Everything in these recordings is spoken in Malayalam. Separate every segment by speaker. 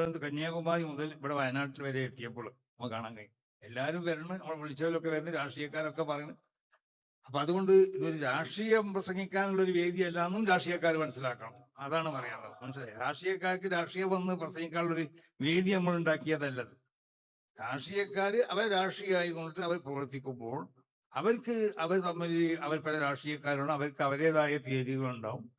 Speaker 1: കന്യാകുമാരി മുതൽ ഇവിടെ വയനാട്ടിൽ വരെ എത്തിയപ്പോൾ നമുക്ക് കാണാൻ കഴിയും. എല്ലാവരും വരണം നമ്മൾ വിളിച്ചവരൊക്കെ വരണം രാഷ്ട്രീയക്കാരൊക്കെ പറയണം. അപ്പൊ അതുകൊണ്ട് ഇതൊരു രാഷ്ട്രീയം പ്രസംഗിക്കാനുള്ള ഒരു വേദിയല്ല എന്നും രാഷ്ട്രീയക്കാർ മനസ്സിലാക്കണം. അതാണ് പറയാനുള്ളത്. മനസ്സിലായി? രാഷ്ട്രീയക്കാർക്ക് രാഷ്ട്രീയം വന്ന് പ്രസംഗിക്കാനുള്ള ഒരു വേദി നമ്മൾ ഉണ്ടാക്കിയതല്ലത്. രാഷ്ട്രീയക്കാര് അവർ രാഷ്ട്രീയമായി കൊണ്ടിട്ട് അവർ പ്രവർത്തിക്കുമ്പോൾ അവർക്ക് അവർ തമ്മിൽ അവർ പല രാഷ്ട്രീയക്കാരാണ് അവർക്ക് അവരുടേതായ തീയതികളുണ്ടാവും.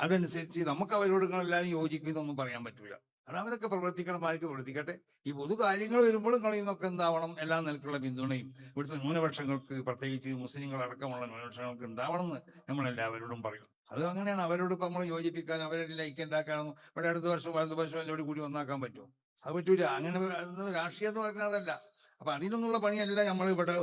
Speaker 1: അതനുസരിച്ച് നമുക്ക് അവരോട് എല്ലാവരും യോജിക്കുന്നൊന്നും പറയാൻ പറ്റില്ല അത് അവരൊക്കെ പ്രവർത്തിക്കണം ആർക്ക് പ്രവർത്തിക്കട്ടെ. ഈ പൊതു കാര്യങ്ങൾ വരുമ്പോഴും കളിയുന്നൊക്കെ എന്താവണം? എല്ലാ നിലക്കുള്ള പിന്തുണയും. ഇവിടുത്തെ ന്യൂനപക്ഷങ്ങൾക്ക് പ്രത്യേകിച്ച് മുസ്ലിങ്ങൾ അടക്കമുള്ള ന്യൂനപക്ഷങ്ങൾക്ക് ഉണ്ടാവണം എന്ന് നമ്മൾ എല്ലാവരോടും പറയും. അത് അങ്ങനെയാണ്. അവരോട് ഇപ്പം നമ്മൾ യോജിപ്പിക്കാൻ അവരെ ലൈക്ക് ഇവിടെ അടുത്ത വർഷം വലതു വർഷം എല്ലാവരും കൂടി ഒന്നാക്കാൻ പറ്റുമോ? അത് പറ്റൂല. അങ്ങനെ രാഷ്ട്രീയം എന്ന് പറഞ്ഞാൽ അതല്ല. അപ്പൊ അതിനൊന്നുള്ള പണിയല്ല നമ്മൾ ഇവിടെ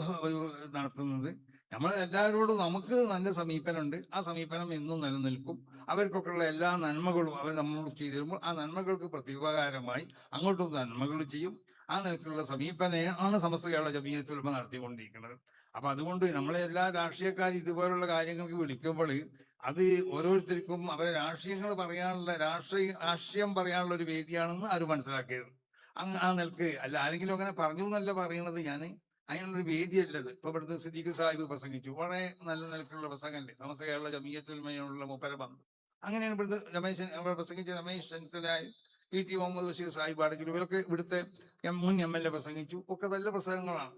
Speaker 1: നടത്തുന്നത്. നമ്മൾ എല്ലാവരോടും നമുക്ക് നല്ല സമീപനമുണ്ട്. ആ സമീപനം എന്നും നിലനിൽക്കും. അവർക്കൊക്കെയുള്ള എല്ലാ നന്മകളും അവർ നമ്മളോട് ചെയ്തു തരുമ്പോൾ ആ നന്മകൾക്ക് പ്രത്യുപകാരമായി അങ്ങോട്ടും നന്മകൾ ചെയ്യും. ആ നിലക്കുള്ള സമീപനമാണ് സമസ്ത കേരള ജമീയത്തുൽമ നടത്തിക്കൊണ്ടിരിക്കുന്നത്. അപ്പൊ അതുകൊണ്ട് നമ്മളെ എല്ലാ രാഷ്ട്രീയക്കാരും ഇതുപോലുള്ള കാര്യങ്ങൾക്ക് വിളിക്കുമ്പോൾ അത് ഓരോരുത്തർക്കും അവരെ രാഷ്ട്രീയങ്ങൾ പറയാനുള്ള രാഷ്ട്രീയ രാഷ്ട്രീയം പറയാനുള്ള ഒരു വേദിയാണെന്ന് ആരും അങ്ങ് ആ നിലയ്ക്ക് അല്ല ആരെങ്കിലും അങ്ങനെ പറഞ്ഞു എന്നല്ല പറയണത് ഞാൻ അതിനുള്ളൊരു വേദിയല്ലത്. ഇപ്പൊ ഇവിടുത്തെ സിദ്ദീഖ് സാഹിബ് പ്രസംഗിച്ചു. വളരെ നല്ല നിലക്കുള്ള പ്രസംഗമല്ലേ? സമസ്ത കേരള ജമീയത്തുൽമയുള്ള മുപ്പരബന്ധം. അങ്ങനെയാണ് ഇവിടുത്തെ രമേശ് അവിടെ പ്രസംഗിച്ച രമേശ് ചെന്നിത്തലായി പി ടി മുഹമ്മദ് ബഷീർ സാഹിബ് ആണെങ്കിലും ഇവരൊക്കെ ഇവിടുത്തെ മുൻ എം എൽ എ പ്രസംഗിച്ചു. ഒക്കെ നല്ല പ്രസംഗങ്ങളാണ്.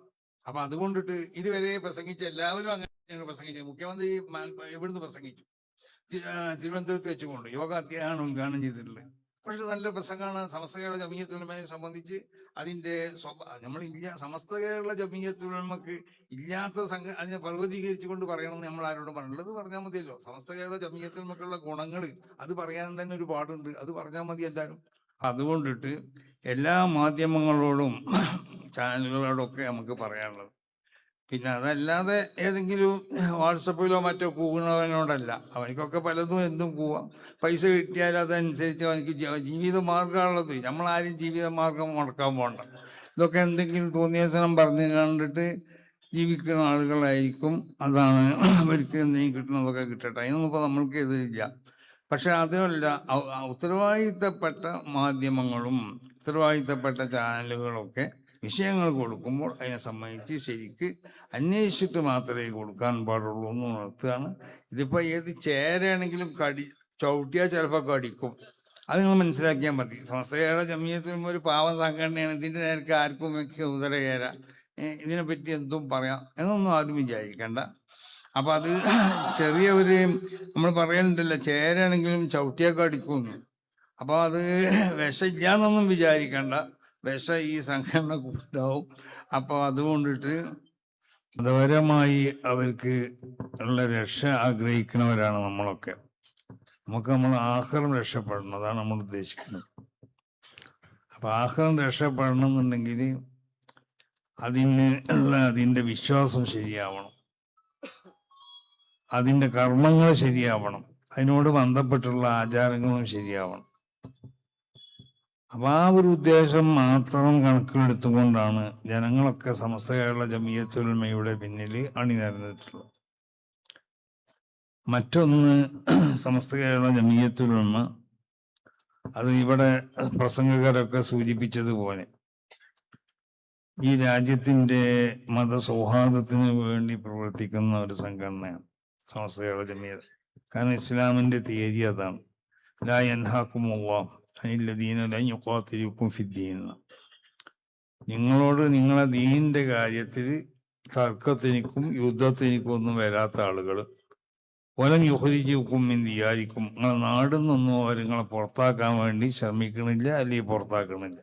Speaker 1: അപ്പൊ അതുകൊണ്ടിട്ട് ഇതുവരെ പ്രസംഗിച്ച എല്ലാവരും അങ്ങനെയാണ് പ്രസംഗിച്ചത്. മുഖ്യമന്ത്രി എവിടുന്ന് പ്രസംഗിച്ചു. തിരുവനന്തപുരത്ത് വെച്ചുകൊണ്ട് യോഗ അധ്യയനം ഉദ്ഘാടനം ചെയ്തിട്ടുള്ളത്. പക്ഷെ നല്ല പ്രസംഗമാണ്. സമസ്ത കേരള ജമീയത്തുലമയെ സംബന്ധിച്ച് അതിന്റെ നമ്മൾ ഇല്ല സമസ്ത കേരള ജമീയത്തുലമക്ക് ഇല്ലാത്ത സംഘ അതിനെ പർവതീകരിച്ചുകൊണ്ട് പറയണമെന്ന് നമ്മൾ ആരോടും പറഞ്ഞുള്ളത് പറഞ്ഞാൽ മതിയല്ലോ. സമസ്ത കേരള ജമീയത്തുലമക്കുള്ള ഗുണങ്ങൾ അത് പറയാൻ തന്നെ ഒരു പാടുണ്ട്. അത് പറഞ്ഞാൽ മതി എല്ലാവരും. അതുകൊണ്ടിട്ട് എല്ലാ മാധ്യമങ്ങളോടും ചാനലുകളോടൊക്കെ നമുക്ക് പറയാനുള്ളത് പിന്നെ അതല്ലാതെ ഏതെങ്കിലും വാട്സപ്പിലോ മറ്റോ കൂകുന്നവനോടല്ല അവനിക്കൊക്കെ പലതും എന്തും പോവാം പൈസ കിട്ടിയാൽ അതനുസരിച്ച് അവനക്ക് ജീവിത മാർഗമുള്ളത് നമ്മളാരും ജീവിത മാർഗം മുടക്കാൻ പോകണ്ട ഇതൊക്കെ എന്തെങ്കിലും തോന്നിയസനം പറഞ്ഞു കണ്ടിട്ട് ജീവിക്കുന്ന ആളുകളായിരിക്കും. അതാണ് അവർക്ക് എന്തെങ്കിലും കിട്ടുന്നതൊക്കെ കിട്ടട്ടെ. അതിനൊന്നും ഇപ്പോൾ നമ്മൾക്ക് എതിരില്ല. പക്ഷെ ഔ- ഉത്തരവാദിത്തപ്പെട്ട മാധ്യമങ്ങളും ഉത്തരവാദിത്തപ്പെട്ട ചാനലുകളൊക്കെ വിഷയങ്ങൾ കൊടുക്കുമ്പോൾ അതിനെ സംബന്ധിച്ച് ശരിക്ക് അന്വേഷിച്ചിട്ട് മാത്രമേ കൊടുക്കാൻ പാടുള്ളൂ എന്ന് ഉണർത്തുകയാണ്. ഇതിപ്പോൾ ഏത് ചേരയാണെങ്കിലും കടി ചവിട്ടിയാൽ ചിലപ്പോൾ കടിക്കും. അത് നിങ്ങൾ മനസ്സിലാക്കിയാൽ മതി. സംസ്ഥയുടെ ജമീയത്തിലും ഒരു പാവ സംഘടനയാണ്. ഇതിന്റെ നേരത്തെ ആർക്കും ഒക്കെ ഉദരകേര ഇതിനെപ്പറ്റി എന്തും പറയാം എന്നൊന്നും ആരും വിചാരിക്കണ്ട. അപ്പം അത് ചെറിയ ഒരു നമ്മൾ പറയാനുണ്ടല്ലോ ചേരാണെങ്കിലും ചവിട്ടിയൊക്കെ അടിക്കുമെന്ന് അപ്പോൾ അത് വിഷമില്ലാന്നൊന്നും വിചാരിക്കണ്ട. വിഷ ഈ സംഘടന ഉണ്ടാവും അപ്പോൾ അതുകൊണ്ടിട്ട് മതപരമായി അവർക്ക് ഉള്ള രക്ഷ ആഗ്രഹിക്കുന്നവരാണ് നമ്മളൊക്കെ. നമുക്ക് നമ്മൾ ആഹാരം രക്ഷപ്പെടണം. അതാണ് നമ്മൾ ഉദ്ദേശിക്കുന്നത്. അപ്പൊ ആഹാരം രക്ഷപ്പെടണം എന്നുണ്ടെങ്കിൽ അതിന് ഉള്ള അതിന്റെ വിശ്വാസം ശരിയാവണം. അതിന്റെ കർമ്മങ്ങൾ ശരിയാവണം. അതിനോട് ബന്ധപ്പെട്ടുള്ള ആചാരങ്ങളും ശരിയാവണം. അപ്പൊ ആ ഒരു ഉദ്ദേശം മാത്രം കണക്കിലെടുത്തുകൊണ്ടാണ് ജനങ്ങളൊക്കെ സമസ്ത കേരള ജമീയത്തുൽമയുടെ പിന്നിൽ അണിനിരന്നിട്ടുള്ളത്. മറ്റൊന്ന് സമസ്ത കേരള ജമീയത്തുൽമ അത് ഇവിടെ പ്രസംഗകരൊക്കെ സൂചിപ്പിച്ചതുപോലെ ഈ രാജ്യത്തിന്റെ മതസൗഹാർദ്ദത്തിന് വേണ്ടി പ്രവർത്തിക്കുന്ന ഒരു സംഘടനയാണ് സമസ്ത കേരള ജമീയത്ത് കാരണം ഇസ്ലാമിന്റെ തീയതി അതാണ്. ലാ അനില്ലദീന ലൻ യുഖാത്തിലുക്കും ഫിദ്ദീൻ. നിങ്ങളോട് നിങ്ങളെ ദീനിന്റെ കാര്യത്തിൽ തർക്കത്തിനിക്കും യുദ്ധത്തിനിക്കും ഒന്നും വരാത്ത ആളുകൾ ഒലം യുഹരിജുക്കും ഇന്ത്യയായിരിക്കും നിങ്ങളെ നാടിൽ നിന്നും അവർ നിങ്ങളെ പുറത്താക്കാൻ വേണ്ടി ശ്രമിക്കണില്ല അല്ലെങ്കിൽ പുറത്താക്കണില്ല.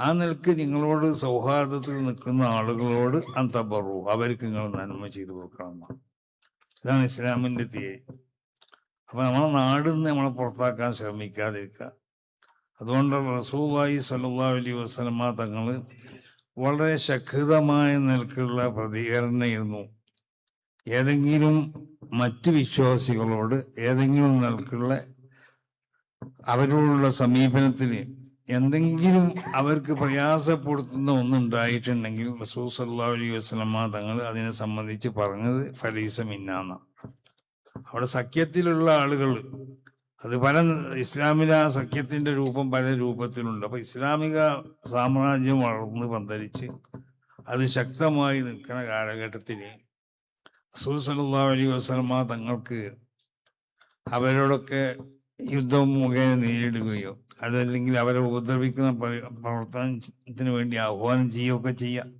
Speaker 1: ആ നിലയ്ക്ക് നിങ്ങളോട് സൗഹാർദ്ദത്തിൽ നിൽക്കുന്ന ആളുകളോട് അന്തബറു അവർക്ക് നിങ്ങൾ നന്മ ചെയ്തു കൊടുക്കണം. ഇതാണ് ഇസ്ലാമിന്റെ തീയതി അപ്പം നമ്മളെ നാടിൽ നിന്ന് നമ്മളെ പുറത്താക്കാൻ ശ്രമിക്കാതിരിക്കുക. അതുകൊണ്ട് റസൂലായി സല്ലാ അലൈഹി വസ്ലമ തങ്ങൾ വളരെ ശക്തമായ നിലക്കുള്ള പ്രതികരണമായിരുന്നു. ഏതെങ്കിലും മറ്റ് വിശ്വാസികളോട് ഏതെങ്കിലും നിലക്കുള്ള അവരോടുള്ള സമീപനത്തിന് എന്തെങ്കിലും അവർക്ക് പ്രയാസപ്പെടുത്തുന്ന ഒന്നുണ്ടായിട്ടുണ്ടെങ്കിൽ റസൂ സല്ലാ അലൈഹി വസ്ലമ തങ്ങൾ അതിനെ സംബന്ധിച്ച് പറഞ്ഞത് ഫലീസ മിന്നാന്ന അവിടെ സഖ്യത്തിലുള്ള ആളുകൾ അത് പല ഇസ്ലാമിക സഖ്യത്തിന്റെ രൂപം പല രൂപത്തിലുണ്ട്. അപ്പോൾ ഇസ്ലാമിക സാമ്രാജ്യം വളർന്ന് പന്തലിച്ച് അത് ശക്തമായി നിൽക്കുന്ന കാലഘട്ടത്തിൽ അലൈഹി വസല്ലമ തങ്ങൾക്ക് അവരോടൊക്കെ യുദ്ധം മുഖേന നേരിടുകയോ അതല്ലെങ്കിൽ അവരെ ഉപദ്രവിക്കുന്ന പ്ര- പ്രവർത്തനത്തിന് വേണ്ടി ആഹ്വാനം ചെയ്യുകയൊക്കെ ചെയ്യാം.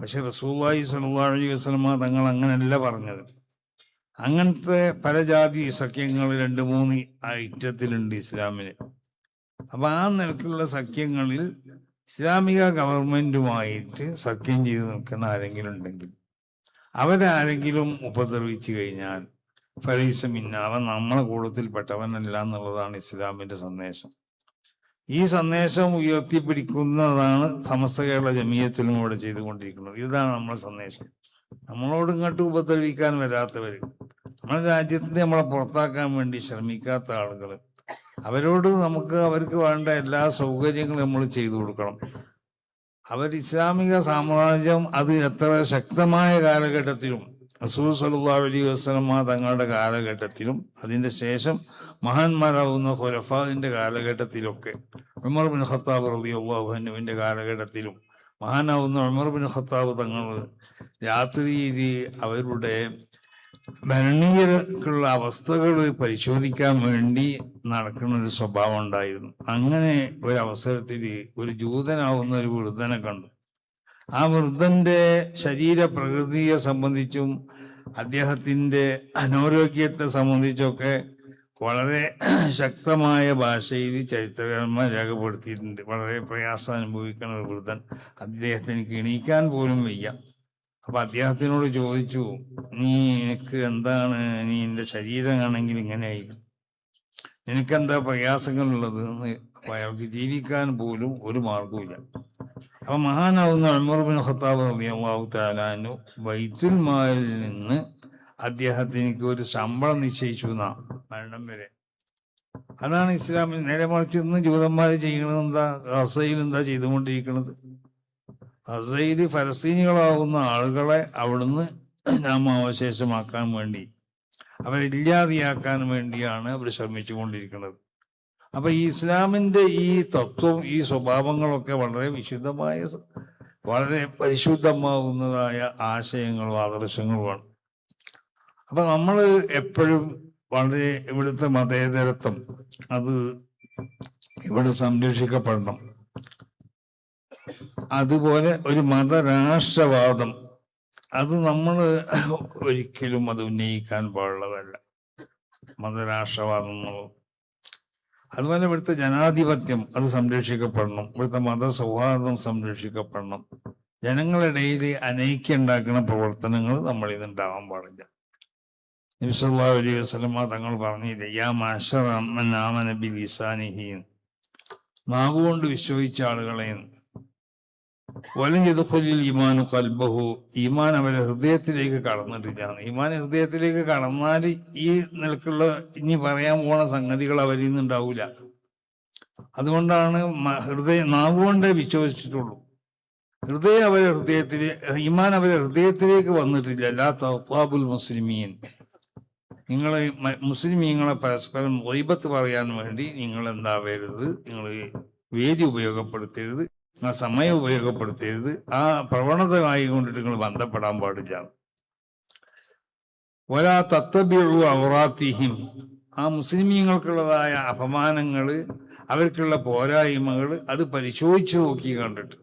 Speaker 1: പക്ഷെ റസൂല്ലായി സല്ലല്ലാഹു അലൈഹി വസ്ലമ തങ്ങൾ അങ്ങനെയല്ല പറഞ്ഞത്. അങ്ങനത്തെ പല ജാതി സഖ്യങ്ങൾ രണ്ട് മൂന്ന് ഐറ്റത്തിലുണ്ട് ഇസ്ലാമിന് അപ്പൊ ആ നിലക്കുള്ള സഖ്യങ്ങളിൽ ഇസ്ലാമിക ഗവൺമെന്റുമായിട്ട് സഖ്യം ചെയ്ത് നിൽക്കുന്ന ആരെങ്കിലും ഉണ്ടെങ്കിൽ അവരാരെങ്കിലും ഉപദ്രവിച്ചു കഴിഞ്ഞാൽ മിന്ന അവൻ നമ്മളെ കൂട്ടത്തിൽപ്പെട്ടവനല്ല എന്നുള്ളതാണ് ഇസ്ലാമിന്റെ സന്ദേശം. ഈ സന്ദേശം ഉയർത്തിപ്പിടിക്കുന്നതാണ് സമസ്ത കേരള ജമീയത്തിലും ഇവിടെ ചെയ്തുകൊണ്ടിരിക്കുന്നത്. ഇതാണ് നമ്മുടെ സന്ദേശം. നമ്മളോട് ഇങ്ങോട്ട് ഉപദ്രവിക്കാൻ വരാത്തവർ നമ്മുടെ രാജ്യത്തിന് നമ്മളെ പുറത്താക്കാൻ വേണ്ടി ശ്രമിക്കാത്ത ആളുകൾ അവരോട് നമുക്ക് അവർക്ക് വേണ്ട എല്ലാ സൗകര്യങ്ങളും നമ്മൾ ചെയ്തു കൊടുക്കണം. അവർ ഇസ്ലാമിക സാമ്രാജ്യം അത് എത്ര ശക്തമായ കാലഘട്ടത്തിലും റസൂൽ സല്ലല്ലാഹു അലൈഹി വസല്ലമ തങ്ങളുടെ കാലഘട്ടത്തിലും അതിന്റെ ശേഷം മഹാന്മാരാവുന്ന ഖുലഫാദിന്റെ കാലഘട്ടത്തിലൊക്കെ ഉമർ ബിൻ ഖത്താബ് റളിയല്ലാഹു അൻഹുവിന്റെ കാലഘട്ടത്തിലും മഹാനാവുന്ന ഉമർ ബിൻ ഖത്താബ് തങ്ങൾ രാത്രിയിൽ അവരുടെ ഭരണീയർക്കുള്ള അവസ്ഥകൾ പരിശോധിക്കാൻ വേണ്ടി നടക്കുന്ന ഒരു സ്വഭാവം ഉണ്ടായിരുന്നു. അങ്ങനെ ഒരു അവസരത്തിൽ ഒരു ജൂതനാവുന്ന ഒരു വൃദ്ധനെ കണ്ടു. ആ വൃദ്ധന്റെ ശരീര പ്രകൃതിയെ സംബന്ധിച്ചും അദ്ദേഹത്തിന്റെ അനാരോഗ്യത്തെ സംബന്ധിച്ചൊക്കെ വളരെ ശക്തമായ ഭാഷയിൽ ചരിത്രകാരന്മാർ രേഖപ്പെടുത്തിയിട്ടുണ്ട്. വളരെ പ്രയാസം അനുഭവിക്കുന്ന ഒരു വൃദ്ധൻ. അദ്ദേഹത്തിന് എണീക്കാൻ പോലും വയ്യ. അപ്പൊ അദ്ദേഹത്തിനോട് ചോദിച്ചു നീ എനിക്ക് എന്താണ്? നീ എന്റെ ശരീരമാണെങ്കിൽ ഇങ്ങനെയായിരിക്കും നിനക്കെന്താ പ്രയാസങ്ങളുള്ളത്? എന്ന് അപ്പൊ അയാൾക്ക് ജീവിക്കാൻ പോലും ഒരു മാർഗവുമില്ല അപ്പൊ മഹാനാവുന്ന ഹത്താബ് ഖത്താബ് റളിയല്ലാഹു തആലാനു ബൈത്തുൽ മാലിൽ നിന്ന് അദ്ദേഹത്തിന് ഒരു ശമ്പളം നിശ്ചയിച്ചു എന്നാ മരണം വരെ. അതാണ് ഇസ്ലാമിൽ നേരെ മറിച്ച് ഇന്ന് ജൂതന്മാർ ചെയ്യണത് എന്താ? ഗസയിൽ എന്താ ചെയ്തുകൊണ്ടിരിക്കുന്നത് ഗസയിൽ ഫലസ്തീനികളാവുന്ന ആളുകളെ അവിടുന്ന് നാമാവശേഷമാക്കാൻ വേണ്ടി അവരെ ഇല്ലാതെയാക്കാൻ വേണ്ടിയാണ് അവർ ശ്രമിച്ചു കൊണ്ടിരിക്കുന്നത് അപ്പൊ ഈ ഇസ്ലാമിന്റെ ഈ തത്വം ഈ സ്വഭാവങ്ങളൊക്കെ വളരെ വിശുദ്ധമായ വളരെ പരിശുദ്ധമാകുന്നതായ ആശയങ്ങളും ആദർശങ്ങളുമാണ്. അപ്പൊ നമ്മൾ എപ്പോഴും വളരെ ഇവിടുത്തെ മതേതരത്വം. അത് ഇവിടെ സംരക്ഷിക്കപ്പെടണം. അതുപോലെ ഒരു മതരാഷ്ട്രവാദം. അത് നമ്മൾ ഒരിക്കലും അത് ഉന്നയിക്കാൻ പാടുള്ളതല്ല. മതരാഷ്ട്രവാദം അതുപോലെ ഇവിടുത്തെ ജനാധിപത്യം അത് സംരക്ഷിക്കപ്പെടണം. ഇവിടുത്തെ മതസൗഹാർദ്ദം സംരക്ഷിക്കപ്പെടണം. ജനങ്ങളിടയിൽ അനൈക്യം ഉണ്ടാക്കുന്ന പ്രവർത്തനങ്ങൾ നമ്മളിൽ നിന്നുണ്ടാവാൻ പാടില്ല. നബിസല്ലാ അലൈഹി വസ്ലമ തങ്ങൾ പറഞ്ഞില്ല യാ മാഷറാമനബി ലിസാനിഹീൻ നാവുകൊണ്ട് വിശ്വസിച്ച ആളുകളെ വലം ചെയ്തുകൊല്ലിൽ ഈമാനു കൽബഹു ഈമാൻ അവരെ ഹൃദയത്തിലേക്ക് കടന്നിട്ടില്ല. ഇമാൻ ഹൃദയത്തിലേക്ക് കടന്നാൽ ഈ നിലക്കുള്ള ഇനി പറയാൻ പോണ സംഗതികൾ അവരിൽ നിന്നുണ്ടാവൂല അതുകൊണ്ടാണ് ഹൃദയം ഹൃദയ നാവുകൊണ്ടേ വിശ്വസിച്ചിട്ടുള്ളൂ. ഹൃദയം അവരെ ഹൃദയത്തിലേ ഈമാൻ അവരെ ഹൃദയത്തിലേക്ക് വന്നിട്ടില്ല. ലാ തഫാബുൽ മുസ്ലിമീൻ. നിങ്ങൾ മുസ്ലിമീങ്ങളെ പരസ്പരം വൈബത്ത് പറയാൻ വേണ്ടി നിങ്ങൾ എന്താവരുത് നിങ്ങൾ വേദി ഉപയോഗപ്പെടുത്തരുത്. നിങ്ങൾ സമയം ഉപയോഗപ്പെടുത്തരുത്. ആ പ്രവണത കൊണ്ടിട്ട് നിങ്ങൾ ബന്ധപ്പെടാൻ പാടില്ല. ഒരാ തത്തബിഴു ഔറാത്തിഹിം ആ മുസ്ലിമീങ്ങൾക്കുള്ളതായ അപമാനങ്ങൾ അവർക്കുള്ള പോരായ്മകൾ അത് പരിശോധിച്ചു നോക്കി കണ്ടിട്ട്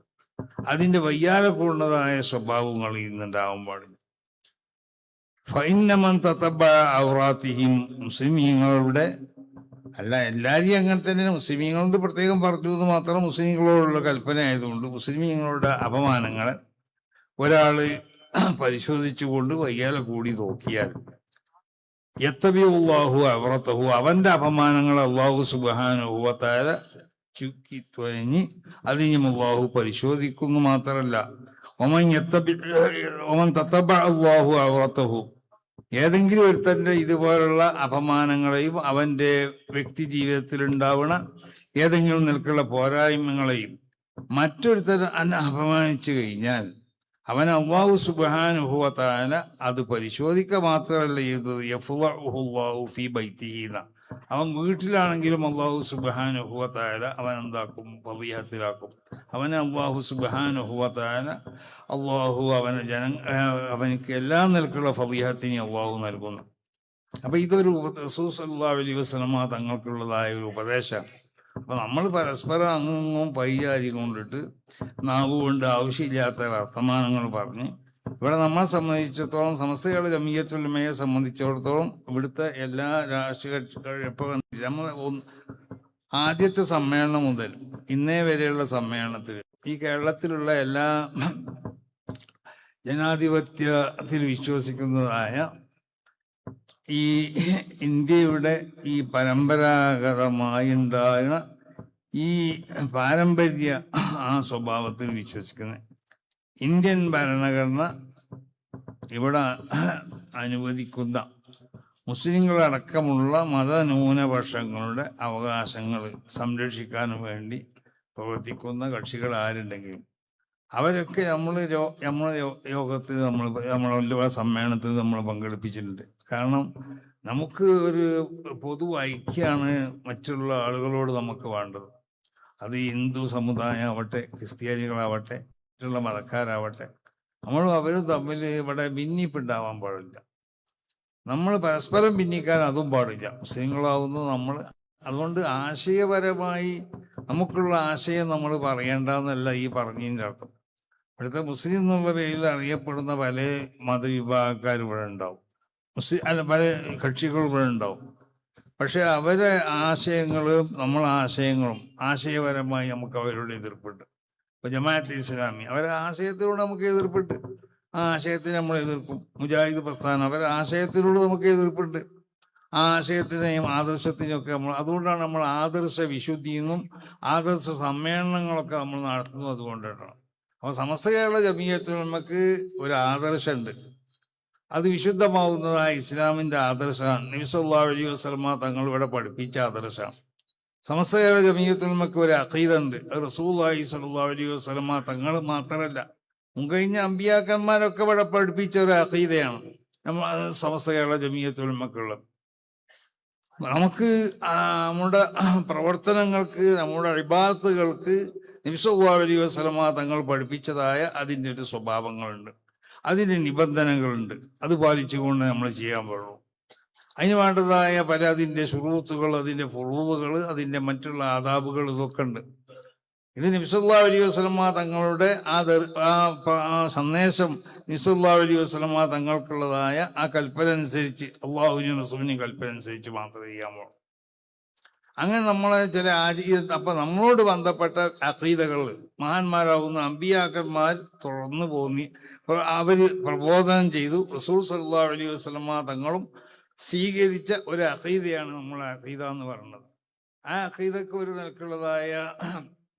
Speaker 1: അതിന്റെ വയ്യാലക്കൂടുന്നതായ സ്വഭാവങ്ങൾ ഇന്നുണ്ടാവാൻ പാടില്ല. ഔറാത്തിഹിം മുസ്ലിമീങ്ങളുടെ അല്ല എല്ലാവരെയും അങ്ങനെ തന്നെ മുസ്ലിമീങ്ങളെന്ന് പ്രത്യേകം പറഞ്ഞു എന്ന് മാത്രം മുസ്ലിങ്ങളോടുള്ള കൽപ്പന ആയതുകൊണ്ട് മുസ്ലിമീങ്ങളുടെ അപമാനങ്ങളെ ഒരാൾ പരിശോധിച്ചുകൊണ്ട് വയ്യാലെ കൂടി നോക്കിയാൽ യത്തബിഹു അവറത്തഹു അവന്റെ അപമാനങ്ങൾ അള്ളാഹു സുബാനുഭവത്തായ ചുക്കി തുഴഞ്ഞ് അതിനും അള്ളാഹു പരിശോധിക്കുന്നു മാത്രമല്ല. ഒമൻ എത്തബി ഒമൻ തത്തബ അള്ളാഹു അവറത്തഹു ഏതെങ്കിലും ഒരുത്തന്റെ ഇതുപോലുള്ള അപമാനങ്ങളെയും അവന്റെ വ്യക്തി ജീവിതത്തിൽ ഉണ്ടാവുന്ന ഏതെങ്കിലും നിലക്കുള്ള പോരായ്മകളെയും മറ്റൊരുത്തൻ അപമാനിച്ചു കഴിഞ്ഞാൽ അവൻ അള്ളാഹു സുബാനുഭവത്താല അത് പരിശോധിക്കുക മാത്രമല്ല ചെയ്തത് യഫ്ളഉഹു ഫി ഫീ ബൈത്തിഹി എന്ന. അവൻ വീട്ടിലാണെങ്കിലും അള്ളാഹു സുബാനുഹുവത്തായ അവൻ എന്താക്കും പതിയാത്തിലാക്കും അവനെ അള്ളാഹു സുബാനുഹുവത്തായ അള്ളാഹു അവന് ജന അവനക്ക് എല്ലാ നിലക്കുള്ള ഫതിഹത്തിനെ അള്ളാഹു നൽകുന്നു. അപ്പൊ ഇതൊരു റസൂസ് അല്ലാ അലൈഹി വസ്ലമ തങ്ങൾക്കുള്ളതായ ഒരു ഉപദേശമാണ്. അപ്പൊ നമ്മൾ പരസ്പരം അങ്ങും പയ്യാരി കൊണ്ടിട്ട് നാവ് കൊണ്ട് ആവശ്യമില്ലാത്ത വർത്തമാനങ്ങൾ പറഞ്ഞ് ഇവിടെ നമ്മളെ സംബന്ധിച്ചിടത്തോളം സമസ്തകൾ ജമീയത്തുലമയെ സംബന്ധിച്ചിടത്തോളം ഇവിടുത്തെ എല്ലാ രാഷ്ട്രീയ ഇപ്പോൾ നമ്മൾ ആദ്യത്തെ സമ്മേളനം മുതൽ ഇന്നേ വരെയുള്ള സമ്മേളനത്തിൽ ഈ കേരളത്തിലുള്ള എല്ലാ ജനാധിപത്യത്തിൽ വിശ്വസിക്കുന്നതായ ഈ ഇന്ത്യയുടെ ഈ പരമ്പരാഗതമായി ഉണ്ടായ ഈ പാരമ്പര്യ ആ സ്വഭാവത്തിൽ വിശ്വസിക്കുന്നത് ഇന്ത്യൻ ഭരണഘടന ഇവിടെ അനുവദിക്കുന്ന മുസ്ലിങ്ങളടക്കമുള്ള മതന്യൂനപക്ഷങ്ങളുടെ അവകാശങ്ങൾ സംരക്ഷിക്കാൻ വേണ്ടി പ്രവർത്തിക്കുന്ന കക്ഷികൾ ആരുണ്ടെങ്കിലും അവരൊക്കെ നമ്മൾ നമ്മൾ യോഗത്തിൽ നമ്മൾ നമ്മളുടെ സമ്മേളനത്തിൽ നമ്മൾ പങ്കെടുപ്പിച്ചിട്ടുണ്ട്. കാരണം നമുക്ക് ഒരു പൊതു ഐക്യമാണ് മറ്റുള്ള ആളുകളോട് നമുക്ക് വേണ്ടത്. അത് ഹിന്ദു സമുദായം ആവട്ടെ ക്രിസ്ത്യാനികളാവട്ടെ മറ്റുള്ള മതക്കാരാവട്ടെ നമ്മളും അവരും തമ്മിൽ ഇവിടെ ഭിന്നിപ്പുണ്ടാവാൻ പാടില്ല. നമ്മൾ പരസ്പരം ഭിന്നിക്കാൻ അതും പാടില്ല. മുസ്ലിങ്ങളാവുന്നു നമ്മൾ. അതുകൊണ്ട് ആശയപരമായി നമുക്കുള്ള ആശയം നമ്മൾ പറയേണ്ടെന്നല്ല ഈ പറഞ്ഞതിന്റെ അർത്ഥം. ഇവിടുത്തെ മുസ്ലിം എന്നുള്ള പേരിൽ അറിയപ്പെടുന്ന പല മതവിഭാഗക്കാർ ഇവിടെ ഉണ്ടാവും. മുസ്ലിം അല്ല പല കക്ഷികൾ ഇവിടെ ഉണ്ടാവും. പക്ഷെ അവരെ ആശയങ്ങളും നമ്മളെ ആശയങ്ങളും ആശയപരമായി നമുക്ക് അവരോട് എതിർപ്പുണ്ട്. ഇപ്പൊ ജമാഅത്ത് ഇസ്ലാമി. അവരെ ആശയത്തിലൂടെ നമുക്ക് എതിർപ്പെട്ട് ആ ആശയത്തിന് നമ്മൾ എതിർക്കും. മുജാഹിദ് പ്രസ്ഥാനം അവരെ ആശയത്തിലൂടെ നമുക്ക് എതിർപ്പുണ്ട്. ആ ആശയത്തിനെയും ആദർശത്തിനെയും ഒക്കെ നമ്മൾ അതുകൊണ്ടാണ് നമ്മൾ ആദർശ വിശുദ്ധിയെന്നും ആദർശ സമ്മേളനങ്ങളൊക്കെ നമ്മൾ നടത്തുന്നത് അതുകൊണ്ടാണ്. അപ്പോൾ സമസ്ത കേരള ജമീയത്തിൽ നമുക്ക് ഒരു ആദർശമുണ്ട്. അത് വിശുദ്ധമാവുന്നതായ ഇസ്ലാമിന്റെ ആദർശമാണ്. നബിസല്ലാ അലൈഹി വസ്ലമ തങ്ങൾ ഇവിടെ പഠിപ്പിച്ച ആദർശമാണ്. സമസ്ത ജമീയത്തുൽമക്ക് ഒരു അഖീദ ഉണ്ട് അത് റസൂല്ലാഹി സല്ലാ അലൈഹി വസ്ലമ തങ്ങൾ മാത്രമല്ല. മുൻകഴിഞ്ഞ അമ്പിയാക്കന്മാരൊക്കെ ഇവിടെ പഠിപ്പിച്ച ഒരു അഖീദയാണ്. നമ്മൾ സമസ്തകാല സമസ്ത കേരള ജമീയത്തിൽ നമുക്കുള്ളത് നമുക്ക് നമ്മുടെ പ്രവർത്തനങ്ങൾക്ക് നമ്മുടെ അഴിബാത്തുകൾക്ക് നിമിഷവാ അലൈഹി വസ്ലമ തങ്ങൾ പഠിപ്പിച്ചതായ അതിന്റെ ഒരു സ്വഭാവങ്ങളുണ്ട്. അതിന് നിബന്ധനകളുണ്ട്. അത് പാലിച്ചുകൊണ്ട് നമ്മൾ ചെയ്യാൻ പാടുള്ളൂ. അതിന് വേണ്ടതായ പല അതിന്റെ സുറൂത്തുകൾ അതിന്റെ ഫുറൂതുകൾ അതിന്റെ മറ്റുള്ള ആദാബുകൾ ഇതൊക്കെ ഉണ്ട്. ഇത് നിമിസുല്ലാ അലൈഹി വസ്ലമ തങ്ങളുടെ ആ ആ സന്ദേശം നിമിസുല്ലാ അലൈഹി വസ്ലമ തങ്ങൾക്കുള്ളതായ ആ കൽപ്പന അനുസരിച്ച് അള്ളാഹുവിനും റസൂലിനും കൽപ്പന അനുസരിച്ച് മാത്രമേ ചെയ്യാൻ പാടുള്ളൂ അങ്ങനെ നമ്മളെ ചില ആചീ അപ്പൊ നമ്മളോട് ബന്ധപ്പെട്ട അക്രീതകൾ മഹാന്മാരാകുന്ന അമ്പിയാക്കന്മാർ തുറന്നു പോന്നി. അവർ പ്രബോധനം ചെയ്തു. റസൂൽ സല്ലാ അലൈഹി വസ്ലമ തങ്ങളും സ്വീകരിച്ച ഒരു അഖീദയാണ് നമ്മൾ അഖീദ എന്ന് പറയുന്നത്. ആ അഖീദക്ക് ഒരു നിലക്കുള്ളതായ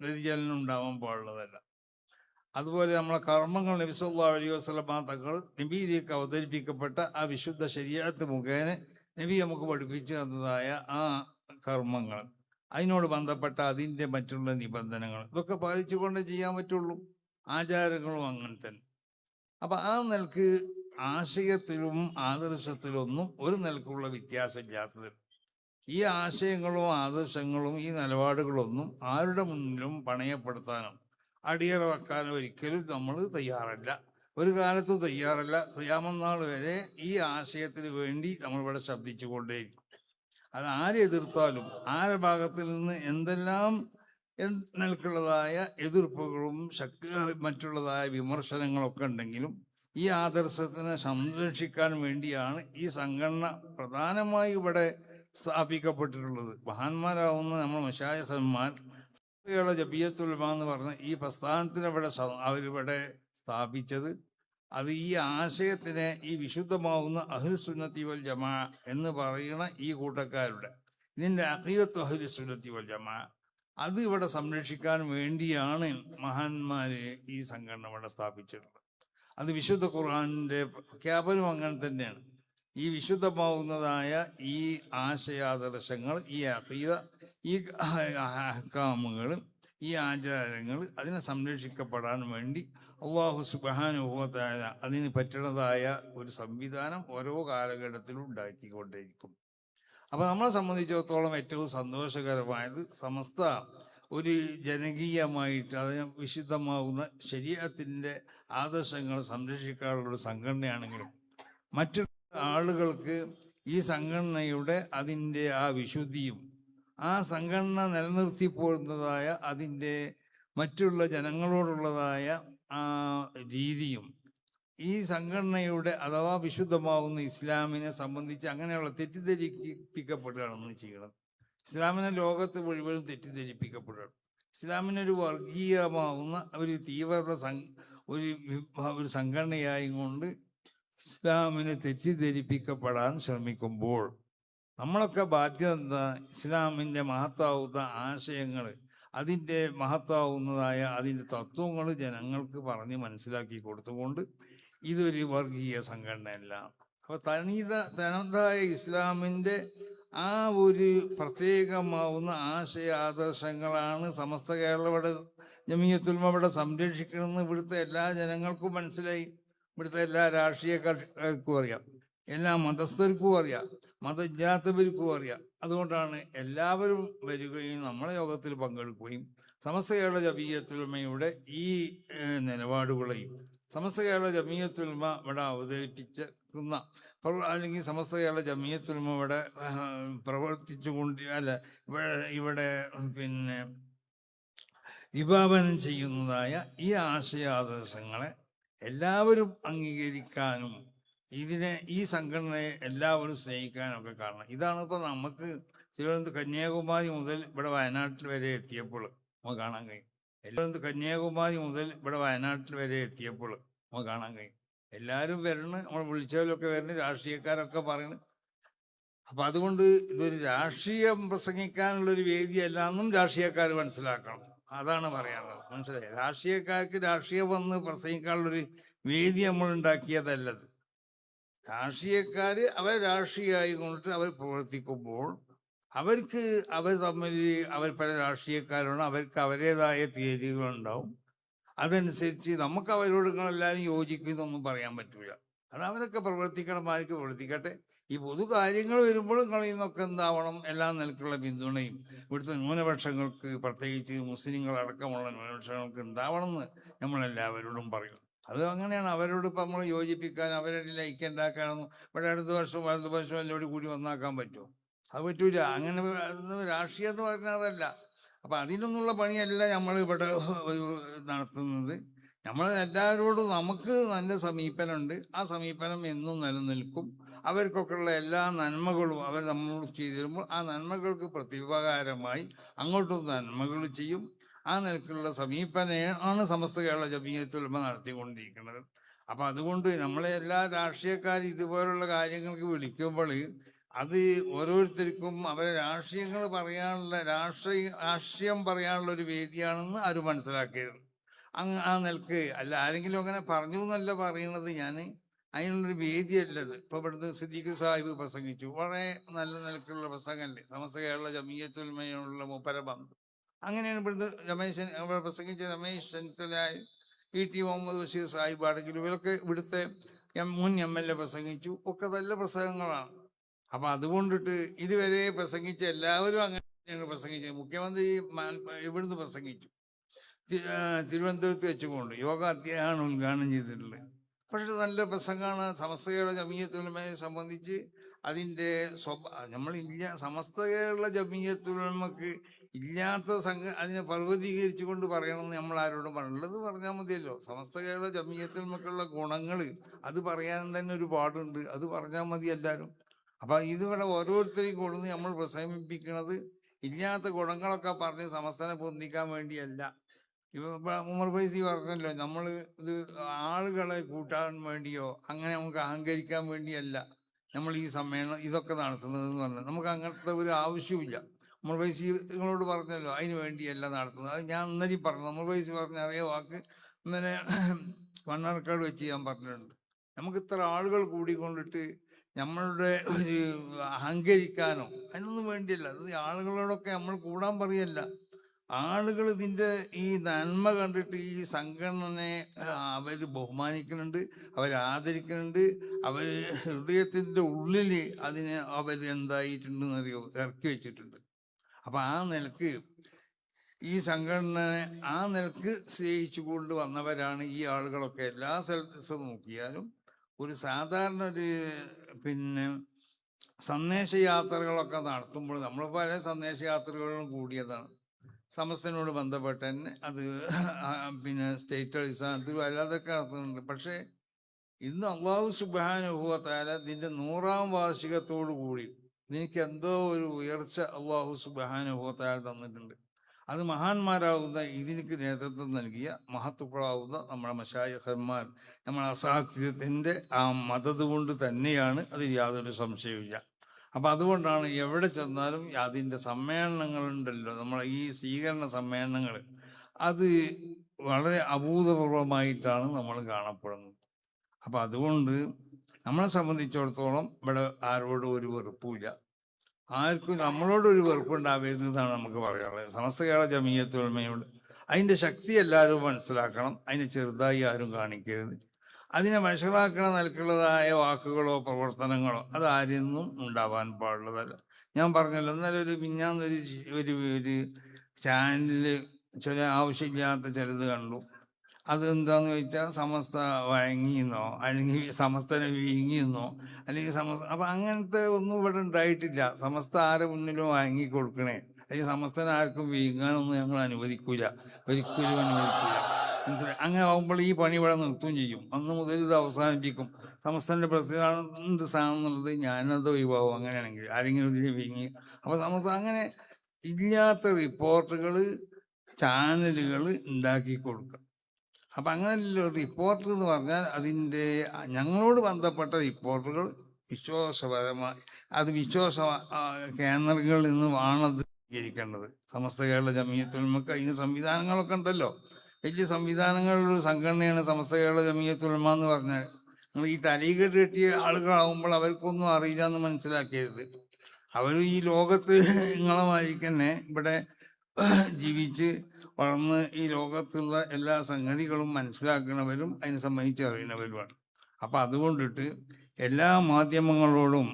Speaker 1: വ്യതിചലനം ഉണ്ടാവാൻ പാടുള്ളതല്ല. അതുപോലെ നമ്മളെ കർമ്മങ്ങൾ നബി അലി അലൈഹി വസല്ലമ തങ്ങൾ നബിയിലേക്ക് അവതരിപ്പിക്കപ്പെട്ട ആ വിശുദ്ധ ശരീരത്ത് മുഖേന നബി നമുക്ക് പഠിപ്പിച്ചു തന്നതായ ആ കർമ്മങ്ങൾ അതിനോട് ബന്ധപ്പെട്ട അതിന്റെ മറ്റുള്ള നിബന്ധനകൾ ഇതൊക്കെ പാലിച്ചുകൊണ്ടേ ചെയ്യാൻ പറ്റുള്ളൂ. ആചാരങ്ങളും അങ്ങനെ തന്നെ. അപ്പം ആ നിലയ്ക്ക് ആശയത്തിലും ആദർശത്തിലൊന്നും ഒരു നിലക്കുള്ള വ്യത്യാസമില്ലാത്തത്. ഈ ആശയങ്ങളും ആദർശങ്ങളും ഈ നിലപാടുകളൊന്നും ആരുടെ മുന്നിലും പണയപ്പെടുത്താനും അടിയറ വെക്കാനും ഒരിക്കലും നമ്മൾ തയ്യാറല്ല. ഒരു കാലത്തും തയ്യാറല്ല. തയ്യാമന്നാൾ വരെ ഈ ആശയത്തിന് വേണ്ടി നമ്മളിവിടെ ശബ്ദിച്ചുകൊണ്ടേയിരിക്കും. അത് ആരെ എതിർത്താലും ആരുടെ ഭാഗത്തിൽ നിന്ന് എന്തെല്ലാം എന്ത് നിലക്കുള്ളതായ എതിർപ്പുകളും ശക്തി മറ്റുള്ളതായ വിമർശനങ്ങളൊക്കെ ഉണ്ടെങ്കിലും ഈ ആദർശത്തിനെ സംരക്ഷിക്കാൻ വേണ്ടിയാണ് ഈ സംഘടന പ്രധാനമായി ഇവിടെ സ്ഥാപിക്കപ്പെട്ടിട്ടുള്ളത്. മഹാന്മാരാവുന്ന നമ്മൾ മഷായഹന്മാർ കേരള ജബിയത്തുൽമ എന്ന് പറഞ്ഞ ഈ പ്രസ്ഥാനത്തിന് ഇവിടെ അവരിവിടെ സ്ഥാപിച്ചത്. അത് ഈ ആശയത്തിനെ ഈ വിശുദ്ധമാവുന്ന അഹ്ലുസുന്നത്തി വൽ ജമാ എന്ന് പറയുന്ന ഈ കൂട്ടക്കാരുടെ ഇതിന്റെ അഖീദത്ത് അഹ്ലുസുന്നത്തി വൽ ജമാ. അത് ഇവിടെ സംരക്ഷിക്കാൻ വേണ്ടിയാണ് മഹാന്മാരെ ഈ സംഘടന ഇവിടെ സ്ഥാപിച്ചിട്ടുള്ളത്. അത് വിശുദ്ധ ഖുർആാനിന്റെ പ്രഖ്യാപനം അങ്ങനെ തന്നെയാണ്. ഈ വിശുദ്ധമാവുന്നതായ ഈ ആശയാദർശങ്ങൾ ഈ അതീത ഈ അഹക്കാമുകൾ ഈ ആചാരങ്ങൾ അതിനെ സംരക്ഷിക്കപ്പെടാൻ വേണ്ടി അള്ളാഹു സുബാനുഭവത്തായ അതിന് പറ്റണതായ ഒരു സംവിധാനം ഓരോ കാലഘട്ടത്തിലും ഉണ്ടാക്കിക്കൊണ്ടേയിരിക്കും അപ്പോൾ നമ്മളെ സംബന്ധിച്ചിടത്തോളം ഏറ്റവും സന്തോഷകരമായത് സമസ്ത ഒരു ജനകീയമായിട്ട് അതിന് വിശുദ്ധമാവുന്ന ശരീരത്തിന്റെ ആദർശങ്ങൾ സംരക്ഷിക്കാനുള്ള ഒരു സംഘടനയാണെങ്കിലും മറ്റു ആളുകൾക്ക് ഈ സംഘടനയുടെ അതിന്റെ ആ വിശുദ്ധിയും ആ സംഘടന നിലനിർത്തി പോരുന്നതായ അതിന്റെ മറ്റുള്ള ജനങ്ങളോടുള്ളതായ ആ രീതിയും ഈ സംഘടനയുടെ അഥവാ വിശുദ്ധമാവുന്ന ഇസ്ലാമിനെ സംബന്ധിച്ച് അങ്ങനെയുള്ള തെറ്റിദ്ധരിപ്പിക്കപ്പെടുകയാണെന്ന് ചെയ്യണം ഇസ്ലാമിനെ ലോകത്ത് മുഴുവനും തെറ്റിദ്ധരിപ്പിക്കപ്പെടുകയാണ്. ഇസ്ലാമിനൊരു വർഗീയമാവുന്ന ഒരു തീവ്ര ഒരു ഒരു സംഘടനയായി കൊണ്ട് ഇസ്ലാമിനെ തെറ്റിദ്ധരിപ്പിക്കപ്പെടാൻ ശ്രമിക്കുമ്പോൾ നമ്മളൊക്കെ ബാധ്യത എന്താ? ഇസ്ലാമിന്റെ മഹത്താവുന്ന ആശയങ്ങൾ അതിന്റെ മഹത്താവുന്നതായ അതിന്റെ തത്വങ്ങൾ ജനങ്ങൾക്ക് പറഞ്ഞ് മനസ്സിലാക്കി കൊടുത്തുകൊണ്ട് ഇതൊരു വർഗീയ സംഘടനയല്ല. അപ്പോൾ തനിത തനതായ ഇസ്ലാമിന്റെ ആ ഒരു പ്രത്യേകമാവുന്ന ആശയ ആദർശങ്ങളാണ് സമസ്ത കേരളയുടെ ജമീയത്തുൽമ ഇവിടെ സംരക്ഷിക്കണമെന്ന് ഇവിടുത്തെ എല്ലാ ജനങ്ങൾക്കും മനസ്സിലായി. ഇവിടുത്തെ എല്ലാ രാഷ്ട്രീയക്കാർക്കും അറിയാം. എല്ലാ മതസ്ഥർക്കും അറിയാം. മതജാത്തവർക്കും അറിയാം. അതുകൊണ്ടാണ് എല്ലാവരും വരികയും നമ്മളെ യോഗത്തിൽ പങ്കെടുക്കുകയും സമസ്ത കേരള ജമീയത്തുൽമയുടെ ഈ നിലപാടുകളെയും സമസ്ത കേരള ജമീയത്തുൽമ ഇവിടെ അവതരിപ്പിക്കുന്ന പ്രവ- അല്ലെങ്കിൽ സമസ്ത കേരള ജമീയത്തുലും ഇവിടെ പ്രവർത്തിച്ചുകൊണ്ട് അല്ല ഇവിടെ ഇവിടെ പിന്നെ വിഭാവനം ചെയ്യുന്നതായ ഈ ആശയാദർശങ്ങളെ എല്ലാവരും അംഗീകരിക്കാനും ഇതിനെ ഈ സംഘടനയെ എല്ലാവരും സ്നേഹിക്കാനൊക്കെ കാരണം. ഇതാണ് ഇപ്പോൾ നമുക്ക് തിരുവനന്തപുരം കന്യാകുമാരി മുതൽ ഇവിടെ വയനാട്ടിൽ വരെ എത്തിയപ്പോൾ നമുക്ക് കാണാൻ കഴിയും. തിരുവനന്തപുരം കന്യാകുമാരി മുതൽ ഇവിടെ വയനാട്ടിൽ വരെ എത്തിയപ്പോൾ നമുക്ക് കാണാൻ കഴിയും. എല്ലാവരും വരണ് നമ്മൾ വിളിച്ചവരൊക്കെ വരണ് രാഷ്ട്രീയക്കാരൊക്കെ പറയണ്. അപ്പൊ അതുകൊണ്ട് ഇതൊരു രാഷ്ട്രീയം പ്രസംഗിക്കാനുള്ള ഒരു വേദിയല്ല എന്നും രാഷ്ട്രീയക്കാർ മനസ്സിലാക്കണം. അതാണ് പറയാനുള്ളത്. മനസ്സിലായി? രാഷ്ട്രീയക്കാർക്ക് രാഷ്ട്രീയം വന്ന് പ്രസംഗിക്കാനുള്ളൊരു വേദി നമ്മൾ ഉണ്ടാക്കിയതല്ലത്. രാഷ്ട്രീയക്കാർ അവർ രാഷ്ട്രീയമായി കൊണ്ടിട്ട് അവർ പ്രവർത്തിക്കുമ്പോൾ അവർക്ക് അവർ തമ്മിൽ അവർ പല രാഷ്ട്രീയക്കാരാണ് അവർക്ക് അവരുടേതായ തീയതികളുണ്ടാവും. അതനുസരിച്ച് നമുക്ക് അവരോട് എല്ലാവരും യോജിക്കുന്നൊന്നും പറയാൻ പറ്റില്ല അത് അവരൊക്കെ പ്രവർത്തിക്കണമാർക്ക് പ്രവർത്തിക്കട്ടെ. ഈ പൊതു കാര്യങ്ങൾ വരുമ്പോൾ നിങ്ങളിൽ നിന്നൊക്കെ എന്താവണം എല്ലാ നിലക്കുള്ള പിന്തുണയും ഇവിടുത്തെ ന്യൂനപക്ഷങ്ങൾക്ക് പ്രത്യേകിച്ച് മുസ്ലിങ്ങളടക്കമുള്ള ന്യൂനപക്ഷങ്ങൾക്ക് ന്യൂനപക്ഷങ്ങൾക്ക് ഉണ്ടാവണമെന്ന് നമ്മളെല്ലാവരോടും പറയും അത് അങ്ങനെയാണ്. അവരോട് ഇപ്പം നമ്മൾ യോജിപ്പിക്കാൻ അവരുടെ ലൈക്ക് ഉണ്ടാക്കാനൊന്നും ഇവിടെ അടുത്ത വർഷം വലതു വർഷം എല്ലാവരും കൂടി ഒന്നാക്കാൻ പറ്റുമോ? അത് പറ്റൂല. അങ്ങനെ രാഷ്ട്രീയം എന്ന് പറഞ്ഞാൽ അതല്ല. അപ്പം അതിനൊന്നുള്ള പണിയല്ല നമ്മൾ ഇവിടെ നടത്തുന്നത്. നമ്മൾ എല്ലാവരോടും നമുക്ക് നല്ല സമീപനമുണ്ട്. ആ സമീപനം എന്നും നിലനിൽക്കും. അവർക്കൊക്കെയുള്ള എല്ലാ നന്മകളും അവർ നമ്മളോട് ചെയ്തു തരുമ്പോൾ ആ നന്മകൾക്ക് പ്രത്യുപകാരമായി അങ്ങോട്ടും നന്മകൾ ചെയ്യും. ആ നിലക്കുള്ള സമീപനമാണ് സമസ്ത കേരള ജമീയത്തുലമ നടത്തിക്കൊണ്ടിരിക്കുന്നത്. അപ്പം അതുകൊണ്ട് നമ്മളെ എല്ലാ രാഷ്ട്രീയക്കാരും ഇതുപോലുള്ള കാര്യങ്ങൾക്ക് വിളിക്കുമ്പോൾ അത് ഓരോരുത്തർക്കും അവരെ രാഷ്ട്രീയങ്ങൾ പറയാനുള്ള രാഷ്ട്രീയ രാഷ്ട്രീയം പറയാനുള്ള ഒരു വേദിയാണെന്ന് ആരും മനസ്സിലാക്കരുത്. അങ്ങ് ആ നിലയ്ക്ക് അല്ല ആരെങ്കിലും അങ്ങനെ പറഞ്ഞു എന്നല്ല പറയുന്നത് ഞാൻ അതിനുള്ളൊരു വേദിയല്ലത്. ഇപ്പോൾ ഇവിടുത്തെ സിദ്ദീഖ് സാഹിബ് പ്രസംഗിച്ചു. വളരെ നല്ല നിലക്കുള്ള പ്രസംഗമല്ലേ? സമസ്ത കേരള ജമീയത്തുൽമയുള്ള മൂപ്പര ബന്ധം അങ്ങനെയാണ് ഇവിടുത്തെ രമേശ് ഇവിടെ പ്രസംഗിച്ച രമേശ് ചെന്നിത്തല ഇ ടി മുഹമ്മദ് ബഷീർ സാഹിബ് ആണെങ്കിലും ഇവരൊക്കെ ഇവിടുത്തെ മുൻ എം എൽ എ പ്രസംഗിച്ചു. ഒക്കെ നല്ല പ്രസംഗങ്ങളാണ്. അപ്പൊ അതുകൊണ്ടിട്ട് ഇതുവരെ പ്രസംഗിച്ച എല്ലാവരും അങ്ങനെയാണ് പ്രസംഗിച്ചത്. മുഖ്യമന്ത്രി ഇവിടുന്ന് പ്രസംഗിച്ചു. തിരുവനന്തപുരത്ത് വെച്ചുകൊണ്ട് യോഗ അധ്യായമാണ് ഉദ്ഘാടനം ചെയ്തിട്ടുള്ളത്. പക്ഷെ നല്ല പ്രസംഗമാണ്. സമസ്ത കേരള ജമീയത്തുലമയെ സംബന്ധിച്ച് അതിന്റെ സ്വഭാ നമ്മളില്ല സമസ്ത കേരള ജമീയത്തുലമക്ക് ഇല്ലാത്ത സംഘ അതിനെ പർവതീകരിച്ചു കൊണ്ട് പറയണമെന്ന് നമ്മൾ ആരോടും പറയുള്ളത് പറഞ്ഞാൽ മതിയല്ലോ. സമസ്ത കേരള ജമീയത്തുലമക്കുള്ള ഗുണങ്ങൾ അത് പറയാൻ തന്നെ ഒരു പാടുണ്ട്. അത് പറഞ്ഞാൽ മതി എല്ലാവരും. അപ്പൊ ഇതിവിടെ ഓരോരുത്തരെയും കൊടുന്ന് നമ്മൾ പ്രസംഗിപ്പിക്കുന്നത് ഇല്ലാത്ത ഗുണങ്ങളൊക്കെ പറഞ്ഞ് സമസ്തനെ പൊന്തിക്കാൻ വേണ്ടിയല്ല. ഇപ്പൊ ഉമർ ഫൈസി പറഞ്ഞല്ലോ നമ്മൾ ഇത് ആളുകളെ കൂട്ടാൻ വേണ്ടിയോ അങ്ങനെ നമുക്ക് അഹങ്കരിക്കാൻ വേണ്ടിയല്ല നമ്മൾ ഈ സമ്മേളനം ഇതൊക്കെ നടത്തുന്നത് എന്ന് പറഞ്ഞാൽ നമുക്ക് അങ്ങനത്തെ ഒരു ആവശ്യമില്ല ഉമർ ഫൈസി നിങ്ങളോട് പറഞ്ഞല്ലോ അതിന് വേണ്ടിയല്ല നടത്തുന്നത്. അത് ഞാൻ ഇന്നലെ പറഞ്ഞു ഉമർ ഫൈസി പറഞ്ഞ അതേ വാക്ക് ഇന്നലെ മണ്ണാർക്കാട് വെച്ച് ഞാൻ പറഞ്ഞിട്ടുണ്ട്. നമുക്ക് ഇത്ര ആളുകൾ കൂടിക്കൊണ്ടിട്ട് നമ്മളുടെ ഒരു അഹങ്കരിക്കാനോ അതിനൊന്നും വേണ്ടിയല്ല. അത് ആളുകളോടൊക്കെ നമ്മൾ കൂടാൻ പറയല്ല. ആളുകൾ ഇതിന്റെ ഈ നന്മ കണ്ടിട്ട് ഈ സംഘടനയെ അവർ ബഹുമാനിക്കുന്നുണ്ട് അവർ ആദരിക്കുന്നുണ്ട് അവർ ഹൃദയത്തിന്റെ ഉള്ളിൽ അതിനെ അവർ എന്തായിട്ടുണ്ടെന്ന് അറിയോ ഇറക്കി വെച്ചിട്ടുണ്ട്. അപ്പം ആ നിലയ്ക്ക് ഈ സംഘടനയെ ആ നിലയ്ക്ക് സ്നേഹിച്ചു കൊണ്ട് വന്നവരാണ് ഈ ആളുകളൊക്കെ. എല്ലാ സ്ഥലത്തും നോക്കിയാലും ഒരു സാധാരണ ഒരു പിന്നെ സന്ദേശയാത്രകളൊക്കെ നടത്തുമ്പോൾ നമ്മൾ പല സന്ദേശയാത്രകളും കൂടിയതാണ്. സമസ്തനോട് ബന്ധപ്പെട്ട് തന്നെ അത് പിന്നെ സ്റ്റേറ്റ് അടിസ്ഥാനത്തിൽ അല്ലാതൊക്കെ നടത്തുന്നുണ്ട്. പക്ഷേ ഇന്ന് അള്ളാഹു സുബാനുഭവത്താല ഇതിന്റെ നൂറാം വാർഷികത്തോടു കൂടി എനിക്ക് എന്തോ ഒരു ഉയർച്ച അള്ളാഹു സുബാനുഭവത്താല തന്നിട്ടുണ്ട്. അത് മഹാന്മാരാകുന്ന ഇതിനിക്ക് നേതൃത്വം നൽകിയ മഹത്വക്കളാവുന്ന നമ്മുടെ മഷായഹന്മാർ നമ്മുടെ അസാധ്യത്തിന്റെ ആ മതത് കൊണ്ട് തന്നെയാണ് അതിൽ യാതൊരു സംശയമില്ല അപ്പം അതുകൊണ്ടാണ് എവിടെ ചെന്നാലും അതിന്റെ സമ്മേളനങ്ങളുണ്ടല്ലോ നമ്മളെ ഈ സ്വീകരണ സമ്മേളനങ്ങൾ. അത് വളരെ അഭൂതപൂർവമായിട്ടാണ് നമ്മൾ കാണപ്പെടുന്നത്. അപ്പം അതുകൊണ്ട് നമ്മളെ സംബന്ധിച്ചിടത്തോളം ഇവിടെ ആരോടും ഒരു വെറുപ്പുമില്ല ആർക്കും നമ്മളോട് ഒരു വെറുപ്പുണ്ടാവരുതെന്നാണ് നമുക്ക് പറയാനുള്ളത്. സമസ്ത കേരള ജമീയത്തുൽമയോട് അതിന്റെ ശക്തി എല്ലാവരും മനസ്സിലാക്കണം. അതിനെ ചെറുതായി ആരും കാണിക്കരുത്. അതിനെ വഷളാക്കണ നിലക്കുള്ളതായ വാക്കുകളോ പ്രവർത്തനങ്ങളോ അത് ആരിന്നും ഉണ്ടാവാൻ പാടുള്ളതല്ല. ഞാൻ പറഞ്ഞല്ലോ എന്നാലും ഒരു മിഞ്ഞാന്നൊരു ഒരു ഒരു ചാനലിൽ ചില ആവശ്യമില്ലാത്ത ചിലത് കണ്ടു. അത് എന്താന്ന് ചോദിച്ചാൽ സമസ്ത വഴങ്ങിയെന്നോ അല്ലെങ്കിൽ സമസ്തനെ വീങ്ങിയെന്നോ അല്ലെങ്കിൽ സമസ്ത അപ്പം അങ്ങനത്തെ ഒന്നും ഇവിടെ ഉണ്ടായിട്ടില്ല. സമസ്ത ആരെ മുന്നിലും വാങ്ങി കൊടുക്കണേ? അല്ലെങ്കിൽ സമസ്തനെ ആർക്കും വീങ്ങാനൊന്നും ഞങ്ങൾ അനുവദിക്കൂല. ഒരിക്കലും അനുവദിക്കൂല. മനസ്സിലായി? അങ്ങനെ ആകുമ്പോൾ ഈ പണി ഇവിടെ നിർത്തുകയും ചെയ്യും. അന്ന് മുതൽ ഇത് അവസാനിപ്പിക്കും. സമസ്തന്റെ പ്രസിഡന്റ് സ്ഥാനം എന്നുള്ളത് ഞാനത് ഒഴിവാകും അങ്ങനെയാണെങ്കിൽ ആരെങ്കിലും ഇതിൽ വീങ്ങി. അപ്പോൾ സമസ്ത അങ്ങനെ ഇല്ലാത്ത റിപ്പോർട്ടുകൾ ചാനലുകൾ ഉണ്ടാക്കി കൊടുക്കുക അപ്പം അങ്ങനെ റിപ്പോർട്ടർ എന്ന് പറഞ്ഞാൽ അതിന്റെ ഞങ്ങളോട് ബന്ധപ്പെട്ട റിപ്പോർട്ടുകൾ വിശ്വാസപരമായി അത് വിശ്വാസ കേന്ദ്രങ്ങളിൽ നിന്ന് ആണത് സ്വീകരിക്കേണ്ടത്. സമസ്ത കേരള ജമീയത്തുൽമക്ക് അതിന് സംവിധാനങ്ങളൊക്കെ ഉണ്ടല്ലോ. വലിയ സംവിധാനങ്ങളിലൊരു സംഘടനയാണ് സമസ്ത കേരള ജമീയത്തുൽമ എന്ന് പറഞ്ഞാൽ. നിങ്ങൾ ഈ തലീകെട്ട് കെട്ടിയ ആളുകളാവുമ്പോൾ അവർക്കൊന്നും അറിയില്ല എന്ന് മനസ്സിലാക്കരുത്. അവർ ഈ ലോകത്ത് നിങ്ങളെ തന്നെ ഇവിടെ ജീവിച്ച് വളർന്ന് ഈ ലോകത്തുള്ള എല്ലാ സംഗതികളും മനസ്സിലാക്കുന്നവരും അതിനെ സംബന്ധിച്ച് അറിയുന്നവരുമാണ്. അപ്പം അതുകൊണ്ടിട്ട് എല്ലാ മാധ്യമങ്ങളോടും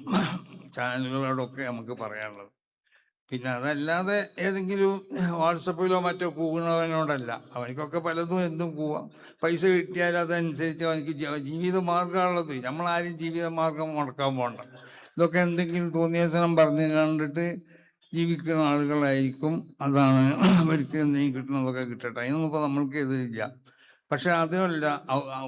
Speaker 1: ചാനലുകളോടൊക്കെ നമുക്ക് പറയാനുള്ളത്. പിന്നെ അതല്ലാതെ ഏതെങ്കിലും വാട്സപ്പിലോ മറ്റോ കൂകുന്നവനോടല്ല അവനിക്കൊക്കെ പലതും എന്തും കൂവാം. പൈസ കിട്ടിയാൽ അതനുസരിച്ച് അവനിക്ക് ജീവിത മാർഗമാണുള്ളത് നമ്മളാരും ജീവിത മാർഗം മുടക്കാൻ പോകണ്ട ഇതൊക്കെ എന്തെങ്കിലും തോന്നിയ സ്ഥലം പറഞ്ഞു കണ്ടിട്ട് ജീവിക്കുന്ന ആളുകളായിരിക്കും. അതാണ് അവർക്ക് എന്തെങ്കിലും കിട്ടുന്നതൊക്കെ കിട്ടട്ടെ. അതിനൊന്നും ഇപ്പോൾ നമ്മൾക്ക് എതിരില്ല. പക്ഷെ അതുമല്ല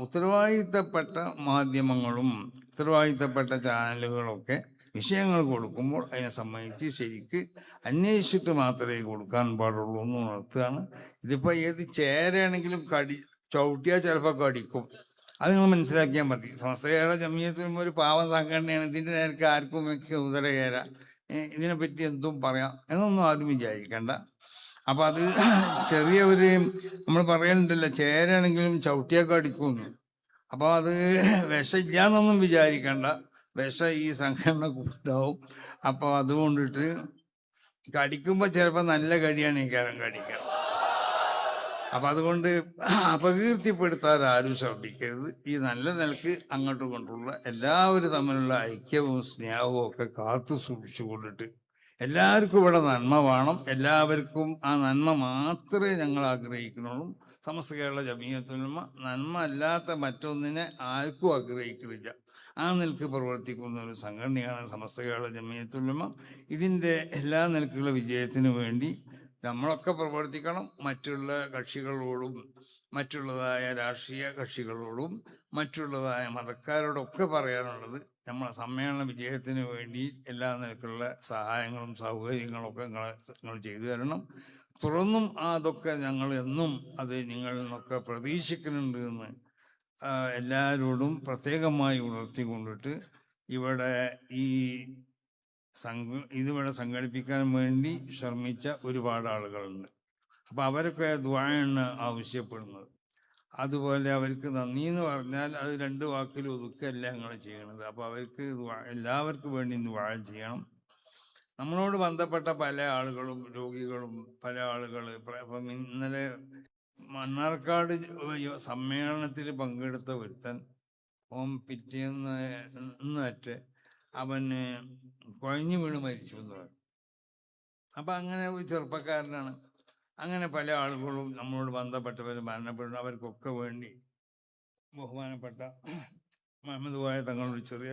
Speaker 1: ഉത്തരവാദിത്തപ്പെട്ട മാധ്യമങ്ങളും ഉത്തരവാദിത്തപ്പെട്ട ചാനലുകളൊക്കെ വിഷയങ്ങൾ കൊടുക്കുമ്പോൾ അതിനെ സംബന്ധിച്ച് ശരിക്ക് അന്വേഷിച്ചിട്ട് മാത്രമേ കൊടുക്കാൻ പാടുള്ളൂ എന്ന് ഉണർത്തുകയാണ്. ഇതിപ്പോൾ ഏത് ചേരയാണെങ്കിലും കടി ചവിട്ടിയാൽ ചിലപ്പോൾ കടിക്കും. അത് നിങ്ങൾ മനസ്സിലാക്കിയാൽ മതി. സമസ്തകേരള ജമീയത്തിൽ ഒരു പാവ സംഘടനയാണ്. ഇതിന്റെ നേരത്തെ ആർക്കും വെക്കുക ഉദരകേര. ഇതിനെപ്പറ്റി എന്തും പറയാം എന്നൊന്നും ആരും വിചാരിക്കണ്ട. അപ്പം അത് ചെറിയ ഒരു നമ്മൾ പറയലുണ്ടല്ലോ ചേരാണെങ്കിലും ചവിട്ടിയൊക്കെ അടിക്കുമെന്ന്. അപ്പോൾ അത് വിഷമില്ലാന്നൊന്നും വിചാരിക്കണ്ട. വിഷ ഈ സംഘടന കൂട്ടാവും. അപ്പോൾ അതുകൊണ്ടിട്ട് കടിക്കുമ്പോൾ ചിലപ്പോൾ നല്ല കടിയാണ് ഈ കരം കടിക്കുക അപ്പം അതുകൊണ്ട് അപകീർത്തിപ്പെടുത്താൻ ആരും ശ്രദ്ധിക്കരുത് ഈ നല്ല നിലയ്ക്ക് അങ്ങോട്ടും കൊണ്ടുള്ള എല്ലാവരും തമ്മിലുള്ള ഐക്യവും സ്നേഹവും ഒക്കെ കാത്തു സൂക്ഷിച്ചു കൊണ്ടിട്ട് എല്ലാവർക്കും ഇവിടെ നന്മ വേണം. എല്ലാവർക്കും ആ നന്മ മാത്രമേ ഞങ്ങൾ ആഗ്രഹിക്കുന്നുള്ളൂ. സമസ്ത കേരള ജമീയത്തുലമ നന്മ അല്ലാത്ത മറ്റൊന്നിനെ ആർക്കും ആഗ്രഹിക്കുന്നില്ല. ആ നിലയ്ക്ക് പ്രവർത്തിക്കുന്ന ഒരു സംഘടനയാണ് സമസ്ത കേരള ജമീയത്തുലമ ഇതിന്റെ എല്ലാ നിലക്കുള്ള വിജയത്തിനു വേണ്ടി നമ്മളൊക്കെ പ്രവർത്തിക്കണം മറ്റുള്ള കക്ഷികളോടും മറ്റുള്ളതായ രാഷ്ട്രീയ കക്ഷികളോടും മറ്റുള്ളതായ മതക്കാരോടൊക്കെ പറയാനുള്ളത് നമ്മളെ സമ്മേളന വിജയത്തിന് വേണ്ടി എല്ലാ നിലക്കുള്ള സഹായങ്ങളും സൗകര്യങ്ങളും ഒക്കെ നിങ്ങൾ നിങ്ങൾ ചെയ്തു തരണം. തുറന്നും അതൊക്കെ ഞങ്ങൾ എന്നും അത് നിങ്ങളിൽ നിന്നൊക്കെ പ്രതീക്ഷിക്കുന്നുണ്ട് എന്ന് എല്ലാവരോടും പ്രത്യേകമായി ഉണർത്തിക്കൊണ്ടിട്ട് ഇവിടെ ഈ സംഘ ഇതിവിടെ സംഘടിപ്പിക്കാൻ വേണ്ടി ശ്രമിച്ച ഒരുപാട് ആളുകളുണ്ട്. അപ്പം അവരൊക്കെ ദ്വായാണ് ആവശ്യപ്പെടുന്നത്. അതുപോലെ അവർക്ക് നന്ദി എന്ന് പറഞ്ഞാൽ അത് രണ്ട് വാക്കിൽ ഒതുക്കല്ല ഞങ്ങൾ ചെയ്യണത്. അപ്പോൾ അവർക്ക് എല്ലാവർക്കും വേണ്ടി ദ്വാ ചെയ്യണം. നമ്മളോട് ബന്ധപ്പെട്ട പല ആളുകളും രോഗികളും പല ആളുകൾ ഇപ്പം ഇന്നലെ മണ്ണാർക്കാട് സമ്മേളനത്തിൽ പങ്കെടുത്ത ഒരുത്തൻ ഓം പിറ്റേന്ന് ഇന്നറ്റ് അവന് കുഴഞ്ഞു വീണ് മരിച്ചു എന്ന് പറഞ്ഞു അപ്പം അങ്ങനെ ഒരു ചെറുപ്പക്കാരനാണ് അങ്ങനെ പല ആളുകളും നമ്മളോട് ബന്ധപ്പെട്ടവർ മരണപ്പെടുന്നു അവർക്കൊക്കെ വേണ്ടി ബഹുമാനപ്പെട്ട മുഹമ്മദ് പോയ തങ്ങളൊരു ചെറിയ.